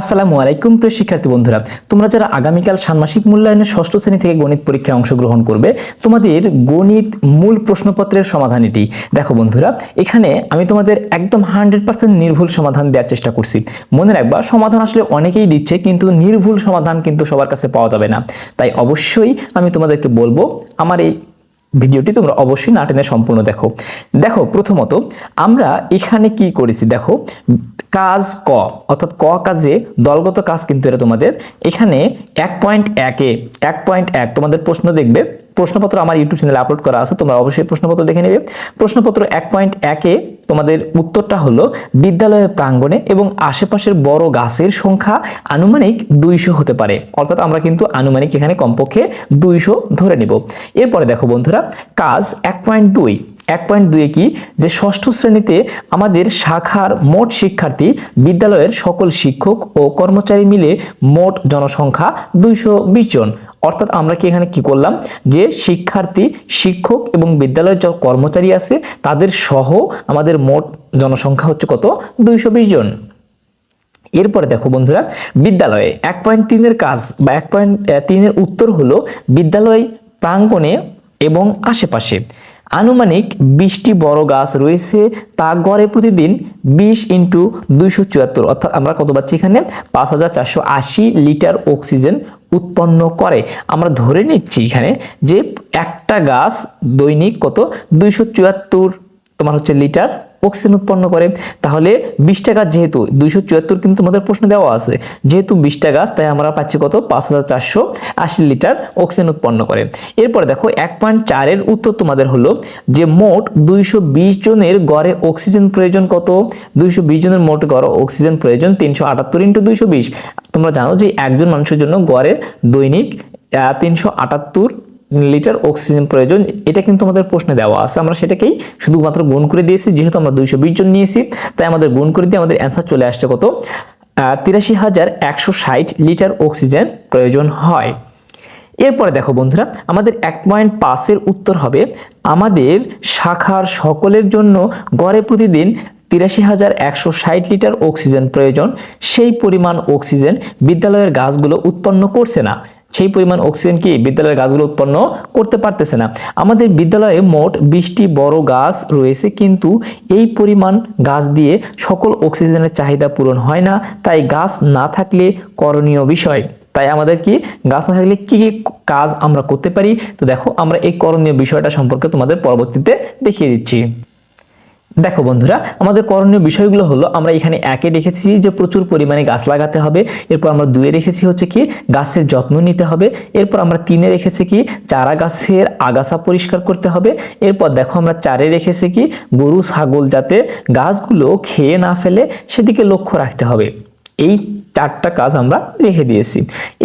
আসসালামু আলাইকুম, প্রিয় শিক্ষার্থী বন্ধুরা। তোমরা যারা আগামীকাল ষান্মাসিক মূল্যায়নের ষষ্ঠ শ্রেণি থেকে গণিত পরীক্ষায় অংশগ্রহণ করবে, তোমাদের গণিত মূল প্রশ্নপত্রের সমাধান এটি দেখো বন্ধুরা, এখানে আমি তোমাদের একদম হান্ড্রেড পার্সেন্ট নির্ভুল সমাধান দেওয়ার চেষ্টা করছি। মনে রাখবা, সমাধান আসলে অনেকেই দিচ্ছে, কিন্তু নির্ভুল সমাধান কিন্তু সবার কাছে পাওয়া যাবে না। তাই অবশ্যই আমি তোমাদেরকে বলব, আমার এই ভিডিওটি তোমরা অবশ্যই না টেনে সম্পূর্ণ দেখো। দেখো, প্রথমত আমরা এখানে কি করেছি? দেখো কাজ ক, অর্থাৎ ক কাজে দলগত কাজ কিন্তু এটা তোমাদের এখানে এক পয়েন্ট একে এক পয়েন্ট এক, তোমাদের প্রশ্ন দেখবে। প্রশ্নপত্র আমার ইউটিউব চ্যানেলে আপলোড করা আছে, তোমরা অবশ্যই প্রশ্নপত্র দেখে নেবে। প্রশ্নপত্র এক পয়েন্ট একে তোমাদের উত্তরটা হলো বিদ্যালয়ের প্রাঙ্গণে এবং আশেপাশের বড় গাছের সংখ্যা আনুমানিক দুইশো হতে পারে। অর্থাৎ আমরা কিন্তু আনুমানিক এখানে কমপক্ষে দুইশো ধরে নিব। এরপরে দেখো বন্ধুরা, কাজ এক পয়েন্ট দুই। এক পয়েন্ট দুয়ে কি? যে ষষ্ঠ শ্রেণীতে আমাদের শাখার মোট শিক্ষার্থী বিদ্যালয়ের সকল শিক্ষক ও কর্মচারী মিলে মোট জনসংখ্যা দুইশো বিশ জন। অর্থাৎ আমরা কি এখানে কি করলাম? যে শিক্ষার্থী, শিক্ষক এবং বিদ্যালয়ের যে কর্মচারী আছে, তাদের সহ আমাদের মোট জনসংখ্যা হচ্ছে কত? দুইশো বিশ জন। এরপরে দেখো বন্ধুরা, বিদ্যালয়ে এক পয়েন্ট তিনের কাজ বা এক পয়েন্ট তিনের উত্তর হলো বিদ্যালয় প্রাঙ্গণে এবং আশেপাশে। আনুমানিক বিশটি বড় গাছ রয়েছে। তা গড়ে প্রতিদিন বিশ ইন্টু দুইশো চুয়াত্তর, অর্থাৎ আমরা কত পাচ্ছি এখানে? পাঁচ হাজার চারশো আশি লিটার অক্সিজেন উৎপন্ন করে। আমরা ধরে নিচ্ছি এখানে যে একটা গাছ দৈনিক কত? দুইশো চুয়াত্তর তোমার হচ্ছে লিটার অক্সিজেন উৎপন্ন করে, তাহলে বিশটা গাছ যেহেতু, দুইশো চুয়াত্তর কিন্তু আমাদের প্রশ্ন দেওয়া আছে। যেহেতু বিশটা গাছ তাই আমরা পাচ্ছি কত? পাঁচ হাজার চারশো আশি লিটার অক্সিজেন উৎপন্ন করে। এরপরে দেখো, এক পয়েন্ট চারের উত্তর তোমাদের হলো যে মোট দুইশো বিশ জনের গড়ে অক্সিজেন প্রয়োজন কত? দুইশো বিশ জনের মোট গড়ে অক্সিজেন প্রয়োজন তিনশো আটাত্তর ইন্টু দুইশো বিশ। তোমরা জানো যে একজন মানুষের জন্য গড়ে দৈনিক তিনশো আটাত্তর লিটার অক্সিজেন প্রয়োজন, এটা কিন্তু আমাদের প্রশ্নে দেওয়া আছে। আমরা সেটাকেই শুধুমাত্র গুণ করে দিয়েছি, যেহেতু আমরা দুইশো বিশ জন নিয়েছি, তাই আমাদের গুণ করে দিয়ে আমাদের অ্যান্সার চলে আসছে কত? তিরাশি হাজার একশো ষাট লিটার অক্সিজেন প্রয়োজন হয়। এরপরে দেখো বন্ধুরা, আমাদের এক পয়েন্ট পাঁচের উত্তর হবে, আমাদের শাখার সকলের জন্য গড়ে প্রতিদিন তিরাশি হাজার একশো ষাট লিটার অক্সিজেন প্রয়োজন। সেই পরিমাণ অক্সিজেন বিদ্যালয়ের গাছগুলো উৎপন্ন করছে না। সেই পরিমাণ অক্সিজেন কি বিদ্যালয়ের গাছগুলো উৎপন্ন করতে পারতেছে না। আমাদের বিদ্যালয়ে মোট বিশটি বড় গাছ রয়েছে, কিন্তু এই পরিমাণ গাছ দিয়ে সকল অক্সিজেনের চাহিদা পূরণ হয় না। তাই গাছ না থাকলে করণীয় বিষয়। তাই আমাদের কি গাছ না থাকলে কি কি কাজ আমরা করতে পারি? তো দেখো, আমরা এই করণীয় বিষয়টা সম্পর্কে তোমাদের পরবর্তীতে দেখিয়ে দিচ্ছি। দেখো বন্ধুরা, আমাদের করণীয় বিষয়গুলো হলো, আমরা এখানে একে রেখেছি যে প্রচুর পরিমাণে গাছ লাগাতে হবে, এরপর আমরা দুয়ে রেখেছি হচ্ছে কি, গাছের যত্ন নিতে হবে, এরপর আমরা তিনে রেখেছি কি, চারা গাছের আগাছা পরিষ্কার করতে হবে, এরপর দেখো আমরা চারে রেখেছি কি, গরু, ছাগল যাতে গাছগুলো খেয়ে না ফেলে সেদিকে লক্ষ্য রাখতে হবে। এই চারটা কাজ আমরা রেখে দিয়েছি।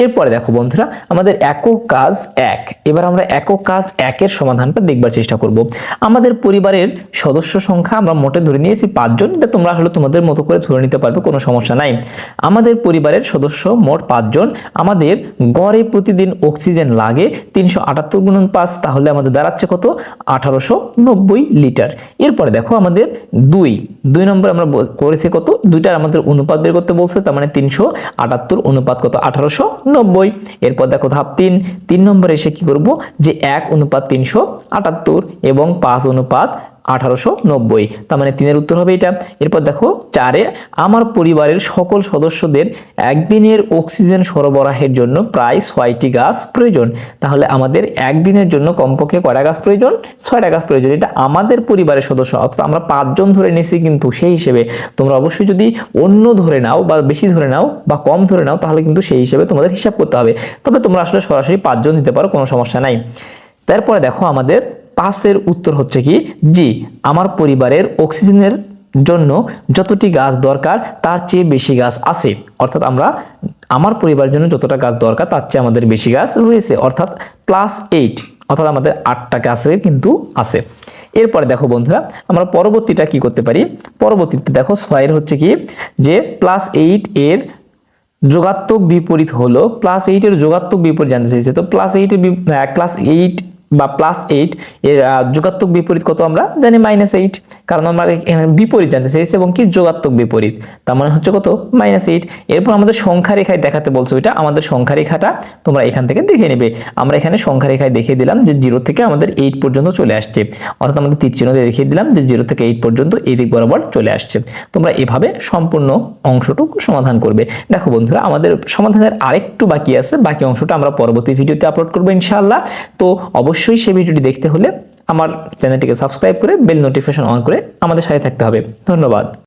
এরপরে দেখো বন্ধুরা, আমাদের একক কাজ এক। এবার আমরা একক কাজ একের সমাধানটা দেখবার চেষ্টা করব। আমাদের পরিবারের সদস্য সংখ্যা আমরা মোটে ধরে নিয়েছি পাঁচজন, এটা তোমরা আসলে তোমাদের মতো করে ধরে নিতে পারবে, কোনো সমস্যা নাই। আমাদের পরিবারের সদস্য মোট পাঁচজন, আমাদের গড়ে প্রতিদিন অক্সিজেন লাগে তিনশো আটাত্তর গুণন পাঁচ, তাহলে আমাদের দাঁড়াচ্ছে কত? আঠারোশো নব্বই লিটার। এরপরে দেখো আমাদের দুই। দুই নম্বর আমরা করেছি কত? দুইটার আমাদের অনুপাত বের করতে বলছে, তার মানে তিনশো আটাত্তর, অনুপাত কত? আঠারোশো নব্বই। এরপর দেখো ধাপ তিন। তিন নম্বরে এসে কি করব? যে এক, অনুপাত তিনশো আটাত্তর এবং পাঁচ, অনুপাত আঠারোশো নব্বই। তার মানে তিনের উত্তর হবে এটা। এরপর দেখো, চারে, আমার পরিবারের সকল সদস্যদের একদিনের অক্সিজেন সরবরাহের জন্য প্রায় ছয়টি গাছ প্রয়োজন। তাহলে আমাদের একদিনের জন্য কমপক্ষে কয়টা গাছ প্রয়োজন? ছয়টা গাছ প্রয়োজন। এটা আমাদের পরিবারের সদস্য, অর্থাৎ আমরা পাঁচজন ধরে নিছি কিন্তু সেই হিসেবে। তোমরা অবশ্যই যদি অন্য ধরে নাও বা বেশি ধরে নাও বা কম ধরে নাও, তাহলে কিন্তু সেই হিসেবে তোমাদের হিসাব করতে হবে। তবে তোমরা আসলে সরাসরি পাঁচজন দিতে পারো, কোনো সমস্যা নাই। তারপরে দেখো আমাদের পাঁচের উত্তর হচ্ছে কি? জি, আমার পরিবারের অক্সিজেনের জন্য যতটি গাছ দরকার, তার চেয়ে বেশি গাছ আছে। অর্থাৎ আমরা, আমার পরিবারের জন্য যতটা গাছ দরকার, তার চেয়ে আমাদের বেশি গাছ রয়েছে। অর্থাৎ প্লাস এইট অর্থাৎ আমাদের আটটা গাছের কিন্তু আছে। এরপরে দেখো বন্ধুরা, আমরা পরবর্তীটা কি করতে পারি? পরবর্তীতে দেখো ছয়ের হচ্ছে কি? যে প্লাস এইট এর যোগাত্মক বিপরীত হলো প্লাস এইটের যোগাত্মক বিপরীত জানতে চাইছে। তো প্লাস এইটের ক্লাস এইট বা প্লাস এইট এর যুগাত্মক বিপরীত কত আমরা জানি? মাইনাস এইট কারণ আমরা বিপরীত জানতে চাইছি এবং কি যোগাত্মক বিপরীত? তার মানে হচ্ছে কত? মাইনাস এইট এরপর আমাদের সংখ্যা রেখায় দেখাতে বলছো এটা আমাদের সংখ্যা রেখাটা তোমরা এখান থেকে দেখে নেবে। আমরা এখানে সংখ্যা রেখায় দেখিয়ে দিলাম যে জিরো থেকে আমাদের এইট পর্যন্ত চলে আসছে। অর্থাৎ আমাদের তীর দিয়ে দেখিয়ে দিলাম যে জিরো থেকে এইট পর্যন্ত এই দিক বরাবর চলে আসছে। তোমরা এভাবে সম্পূর্ণ অংশটুকু সমাধান করবে। দেখো বন্ধুরা, আমাদের সমাধানের আরেকটু বাকি আছে। বাকি অংশটা আমরা পরবর্তী ভিডিওতে আপলোড করব ইনশাআল্লাহ। তো অবশ্যই সেই ভিডিওটি দেখতে হলে আমার চ্যানেলটিকে সাবস্ক্রাইব করে বেল নোটিফিকেশন অন করে আমাদের সাথে থাকতে হবে। ধন্যবাদ।